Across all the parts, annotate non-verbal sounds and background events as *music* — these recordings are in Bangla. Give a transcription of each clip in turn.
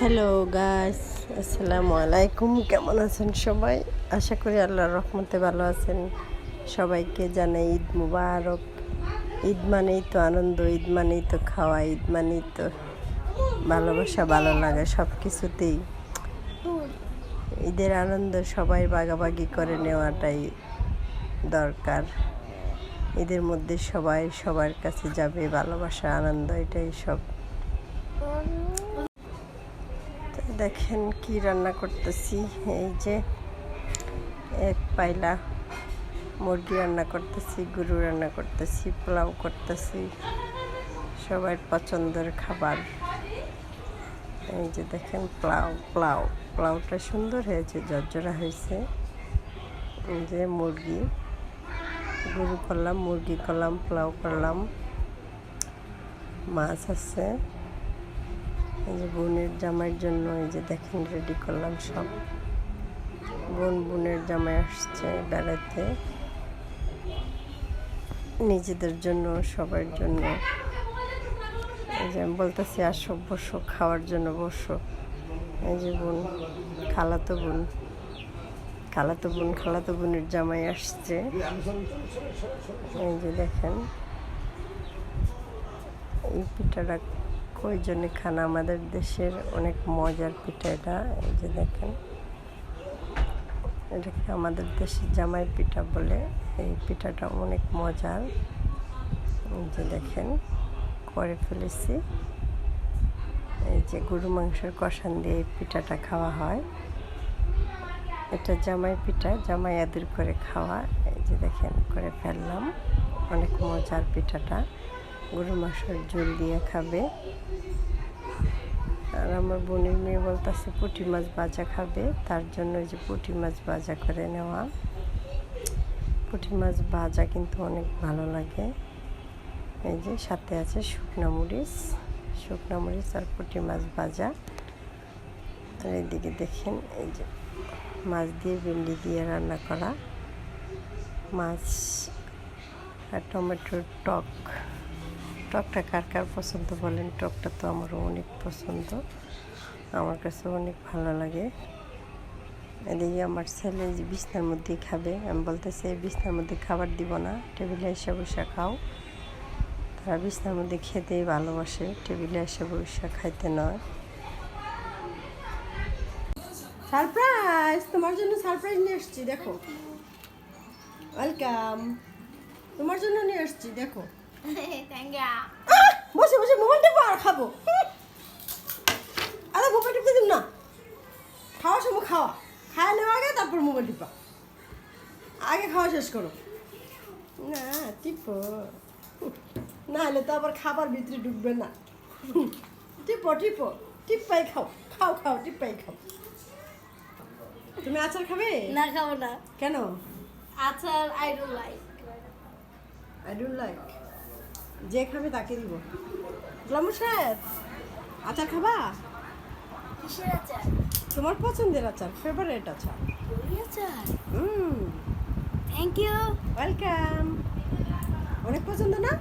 হ্যালো গাইস আসসালামু আলাইকুম কেমন আছেন সবাই? আশা করি আল্লাহর রহমতে ভালো আছেন। সবাইকে জানাই ঈদ মুবারক। ঈদ মানেই তো আনন্দ, ঈদ মানেই তো খাওয়া, ঈদ মানেই তো ভালোবাসা, ভালো লাগে সব কিছুতেই ঈদের আনন্দ সবাই বাগাবাগি করে নেওয়াটাই দরকার। ঈদের মধ্যে সবাই সবার কাছে যাবে, ভালোবাসা, আনন্দ, এটাই সব। দেখেন কি রান্না করতেছি। এই যে এক পাইলা মুরগি রান্না করতেছি, গরু রান্না করতেছি, পোলাও করতেছি, সবার পছন্দের খাবার। এই যে দেখেন পোলাও পোলাও, পোলাওটা সুন্দর হয়েছে, জর্জরা হয়েছে। এই যে মুরগি, গরু করলাম, মুরগি করলাম, পোলাও করলাম। মাছ আছে। এই যে বোনের জামাইয়ের জন্য এই যে দেখেন রেডি করলাম সব। বোন বোনের জামাই আসছে বেড়াতে। নিজেদের জন্য, সবার জন্য। এই যে আমি বলতেছি, আসো, বসো, খাওয়ার জন্য বসো। এই যে বোন, খালাতো বোন। খালাতো বোন, খালাতো বোনের জামাই আসছে। এই যে দেখেন, এই পিঠাটা কয়জনে খান আমাদের দেশের অনেক মজার পিঠা এটা, এই যে দেখেন। এটাকে আমাদের দেশের জামাই পিঠা বলে, এই পিঠাটা অনেক মজার। যে দেখেন, করে ফেলেছি। এই যে গরু মাংসের কষান দিয়ে এই পিঠাটা খাওয়া হয়। এটা জামাই পিঠা, জামাই আদর করে খাওয়া। এই যে দেখেন, করে ফেললাম। অনেক মজার পিঠাটা। গরু মাংসের ঝোল দিয়ে খাবে। আর আমার বোনের মেয়ে বলতেছে পুঁটি মাছ ভাজা খাবে, তার জন্য যে পুঁটি মাছ ভাজা করে নেওয়া। পুঁটি মাছ ভাজা কিন্তু অনেক ভালো লাগে। এই যে সাথে আছে শুকনো মরিচ শুকনো মরিচ আর পুঁটি মাছ ভাজা। আর এদিকে দেখেন এই যে মাছ দিয়ে ভেন্ডি দিয়ে রান্না করা। মাছ আর টমেটোর টক। টকটা কার কার পছন্দ বলেন? টকটা তো আমারও অনেক পছন্দ। আমার কাছে অনেক ভালো লাগে। এদিকে আমার ছেলে বিছনার মধ্যেই খাবে, আমি বলতেছি, বিছনার মধ্যে খাবার দিব না, টেবিলে এসে বসে খাও। তারা বিছনার মধ্যে খেতেই ভালোবাসে, টেবিলে এসে বসে খাইতে নয়। সারপ্রাইজ! তোমার জন্য সারপ্রাইজ নিয়ে এসছি দেখো। ওয়েলকাম! তোমার জন্য নিয়ে এসছি দেখো. *laughs* বসে বসে মোবাইল টেপো আর খাব। আরে মোবাইল টিপতে দিন না। খাওয়ার সময় খাওয়া। খাওয়া নেওয়া আগে তারপর মোবাইল টিপা আগে খাওয়া শেষ করো। না টিপো। না হলে তো আবার খাবার ভিতরে ঢুকবে না। টিপো টিপো। টিপ্পাই খাও। খাও খাও টিপ্পাই খাও। তুমি আচার খাবে? না খাব না। কেন? আচার I don't like I don't like যে খাবে তাকে দিব। গোলাম সাহেব আচার খাবা? কিসের আচার? তোমার পছন্দের আচার ফেভারিট আচার। আচার? হুম। থ্যাংক ইউ ওয়েলকাম অনেক পছন্দ না?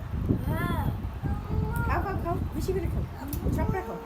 হ্যাঁ। খাও খাও খাও বেশি করে খাও। সবটা খাও।